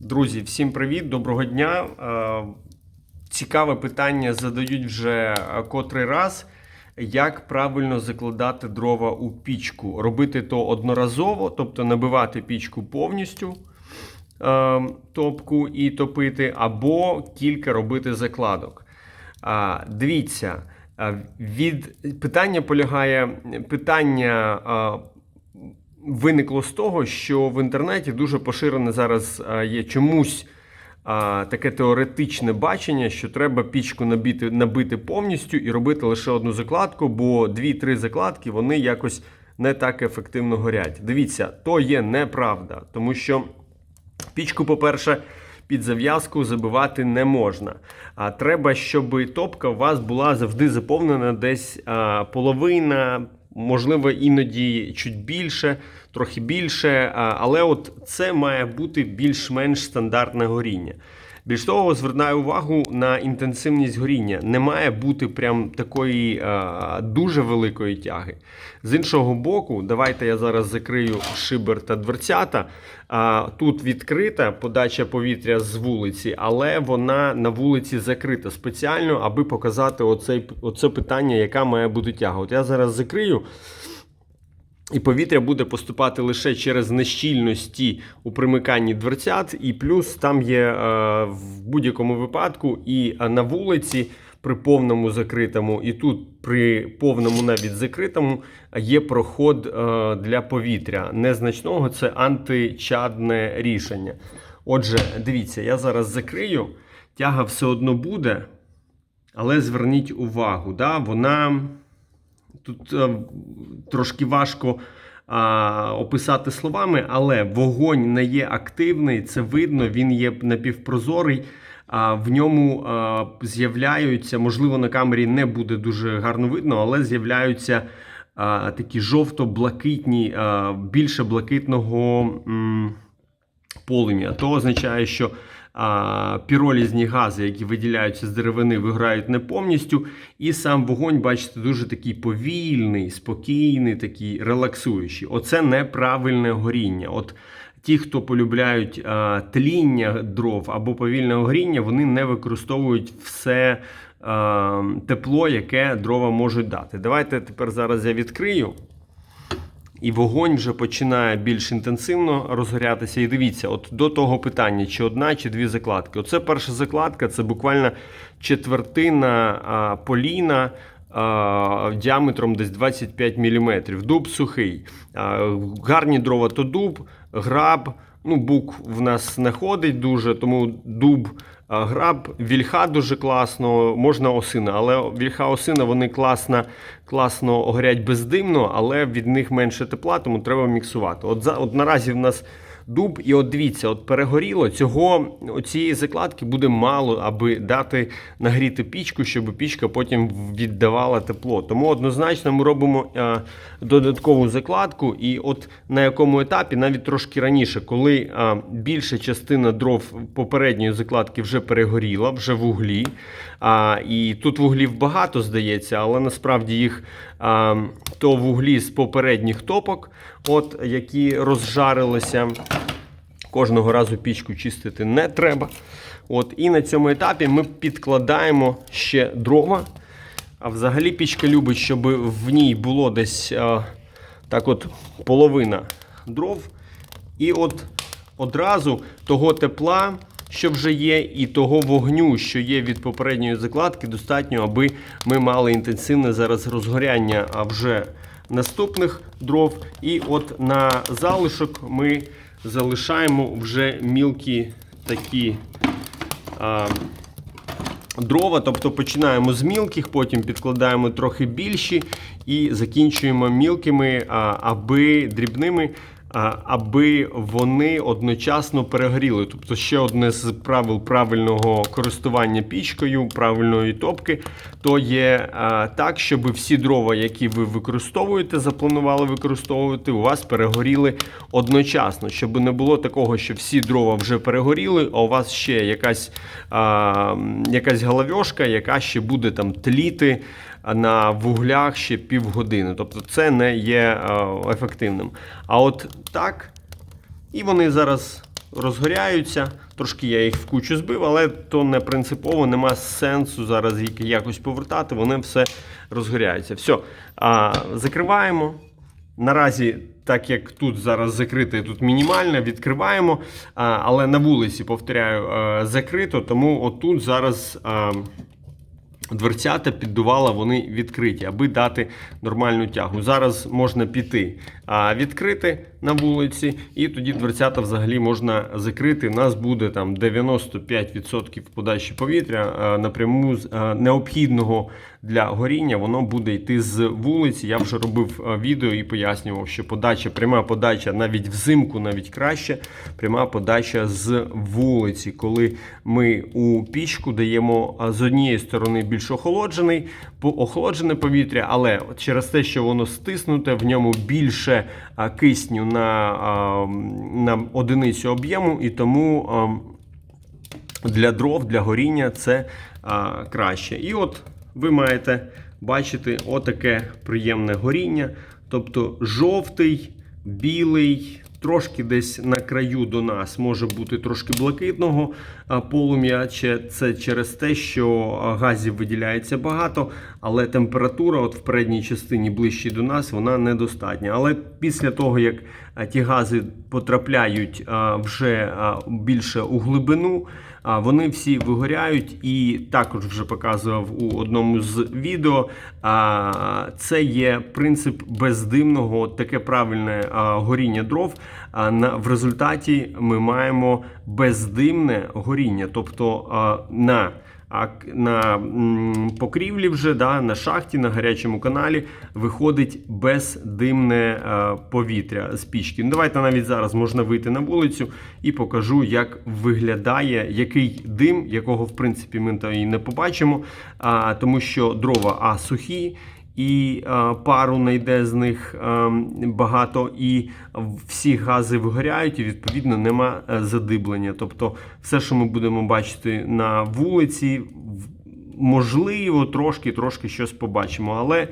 Друзі, всім привіт, доброго дня. Е, Цікаве питання задають вже е, котрий раз. Як правильно закладати дрова у пічку? Робити то одноразово, тобто набивати пічку повністю е, топку і топити, або кілька робити закладок. Дивіться, від питання полягає питання. Е, виникло з того, що в інтернеті дуже поширене зараз є чомусь таке теоретичне бачення, що треба пічку набити, набити повністю і робити лише одну закладку, бо дві-три закладки вони якось не так ефективно горять. Дивіться, то є неправда, тому що Пічку, по-перше, під зав'язку забивати не можна. А треба, щоб топка у вас була завжди заповнена десь а, половина, можливо, іноді чуть більше, трохи більше. Але от це має бути більш-менш стандартне горіння. Більш того, звертаю увагу на інтенсивність горіння. Не має бути прям такої а, дуже великої тяги. З іншого боку, давайте я зараз закрию шибер та дверцята. А, тут відкрита подача повітря з вулиці, але вона на вулиці закрита спеціально, аби показати оцей, оце питання, яка має бути тяга. От я зараз закрию. І повітря буде поступати лише через нещільності у примиканні дверцят, і плюс там є е, в будь-якому випадку і е, на вулиці при повному закритому, і тут при повному навіть закритому є проход е, для повітря. Незначного це античадне рішення. Отже, дивіться, я зараз закрию, тяга все одно буде, але зверніть увагу, да, вона. Тут е, трошки важко а, описати словами, але вогонь не є активний, це видно, він є напівпрозорий. А в ньому а, з'являються, можливо, на камері не буде дуже гарно видно, але з'являються а, такі жовто-блакитні, більше блакитного м, полум'я. То означає, що піролізні гази, які виділяються з деревини, виграють не повністю. І сам вогонь, бачите, дуже такий повільний, спокійний, такий релаксуючий. Оце неправильне горіння. От Ті, хто полюбляють тління дров або повільне горіння, вони не використовують все тепло, яке дрова можуть дати. Давайте тепер зараз я відкрию. І вогонь вже починає більш інтенсивно розгорятися. І дивіться, от до того питання, чи одна, чи дві закладки. Оце перша закладка, це буквально четвертина а, поліна діаметром десь 25 мм. Дуб сухий. Гарні дрова то дуб, граб. Ну, бук в нас не ходить дуже, тому дуб. Граб, вільха дуже класно, можна осина, але вільха осина вони класно, класно горять бездимно, але від них менше тепла, тому треба міксувати. От, за, от наразі в нас дуб, і от дивіться, от перегоріло, цього цієї закладки буде мало, аби дати нагріти пічку, щоб пічка потім віддавала тепло. Тому однозначно ми робимо е, додаткову закладку, і от на якому етапі, навіть трошки раніше, коли е, більша частина дров попередньої закладки вже перегоріла, вже в углі. А, і тут вуглів багато здається, але насправді їх а, то вуглі з попередніх топок, от, які розжарилися. Кожного разу пічку чистити не треба. От, І на цьому етапі ми підкладаємо ще дрова. А взагалі пічка любить, щоб в ній було десь а, так от половина дров. І от одразу того тепла, що вже є, і того вогню, що є від попередньої закладки, достатньо, аби ми мали інтенсивне зараз розгоряння а вже наступних дров. І от на залишок ми залишаємо вже мілкі такі. А, дрова, тобто починаємо з мілких, потім підкладаємо трохи більші і закінчуємо мілкими, а, аби дрібними, аби вони одночасно перегоріли. Тобто ще одне з правил правильного користування пічкою, правильної топки, то є так, щоб всі дрова, які ви використовуєте, запланували використовувати, у вас перегоріли одночасно, щоб не було такого, що всі дрова вже перегоріли, а у вас ще якась, якась головьошка, яка ще буде там тліти на вуглях ще півгодини. Тобто це не є ефективним. А от так, і вони зараз розгоряються. Трошки я їх в кучу збив, але то не принципово, нема сенсу зараз їх якось повертати, вони все розгоряються. Все, закриваємо. Наразі, так як тут зараз закрите, тут мінімально, відкриваємо, але на вулиці, повторяю, а, закрито, тому отут зараз. Дверцята піддувала, вони відкриті, аби дати нормальну тягу. Зараз можна піти відкрити на вулиці, і тоді дверцята взагалі можна закрити. У нас буде там 95% подачі повітря напряму з необхідного для горіння. Воно буде йти з вулиці. Я вже робив відео і пояснював, що подача, пряма подача навіть взимку, навіть краще. Пряма подача з вулиці, коли ми у пічку даємо з однієї сторони більш охолоджений, охолоджене повітря, але через те, що воно стиснуте, в ньому більше а, кисню на, на одиницю об'єму, і тому для дров, для горіння це краще. І от ви маєте бачити отаке приємне горіння, тобто жовтий, білий. Трошки десь на краю до нас може бути трошки блакитного полум'я. Це через те, що газів виділяється багато, але температура от в передній частині ближче до нас вона недостатня. Але після того, як ті гази потрапляють вже більше у глибину, вони всі вигоряють, і також вже показував у одному з відео. а, Це є принцип бездимного, таке правильне горіння дров. В результаті ми маємо бездимне горіння, тобто на а на покрівлі вже да, на шахті, на гарячому каналі виходить бездимне повітря з пічки. Ну, давайте навіть зараз можна вийти на вулицю і покажу, як виглядає який дим, якого в принципі ми то і не побачимо, а, тому що дрова а сухі. І е, пару не йде з них е, багато, і всі гази вигоряють, і відповідно нема е, задиблення. Тобто, все, що ми будемо бачити на вулиці, можливо, трошки трошки щось побачимо, але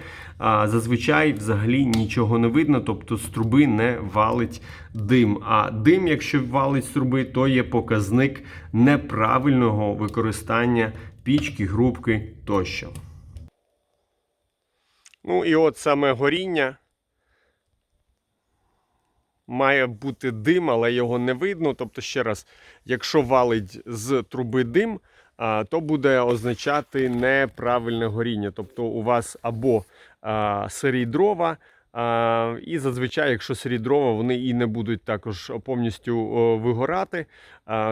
зазвичай взагалі нічого не видно, тобто з труби не валить дим. А дим, якщо валить з труби, то є показник неправильного використання пічки, грубки тощо. Ну і от саме горіння. Має бути дим, але його не видно. Тобто, ще раз, якщо валить з труби дим, то буде означати неправильне горіння. Тобто у вас або сирі дрова, і зазвичай, якщо сирі дрова, вони і не будуть також повністю вигорати,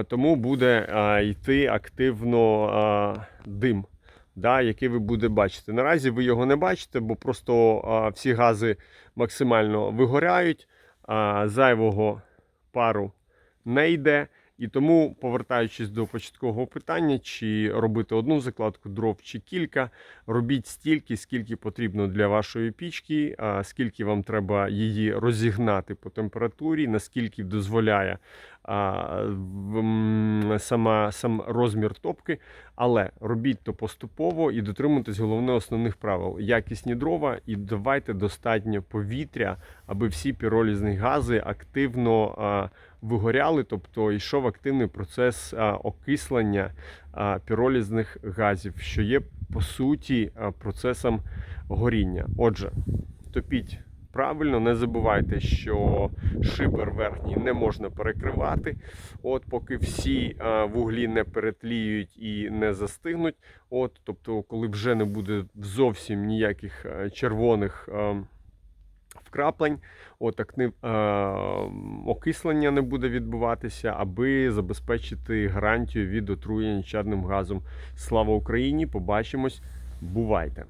тому буде йти активно дим да, який ви будете бачити. Наразі ви його не бачите, бо просто а, всі гази максимально вигоряють, а, зайвого пару не йде. І тому, повертаючись до початкового питання, чи робити одну закладку дров чи кілька, робіть стільки, скільки потрібно для вашої пічки, скільки вам треба її розігнати по температурі, наскільки дозволяє сама, сам розмір топки. Але робіть то поступово і дотримуйтесь головне основних правил: якісні дрова і давайте достатньо повітря, аби всі піролізні гази активно вигоряли, тобто йшов активний процес окислення піролізних газів, що є по суті процесом горіння. Отже, топіть. Правильно, не забувайте, що шибер верхній не можна перекривати. От поки всі е, вуглі не перетліють і не застигнуть. От, тобто, коли вже не буде зовсім ніяких е, червоних е, вкраплень, от актив, е, окислення не буде відбуватися, аби забезпечити гарантію від отруєння чадним газом. Слава Україні! Побачимось! Бувайте!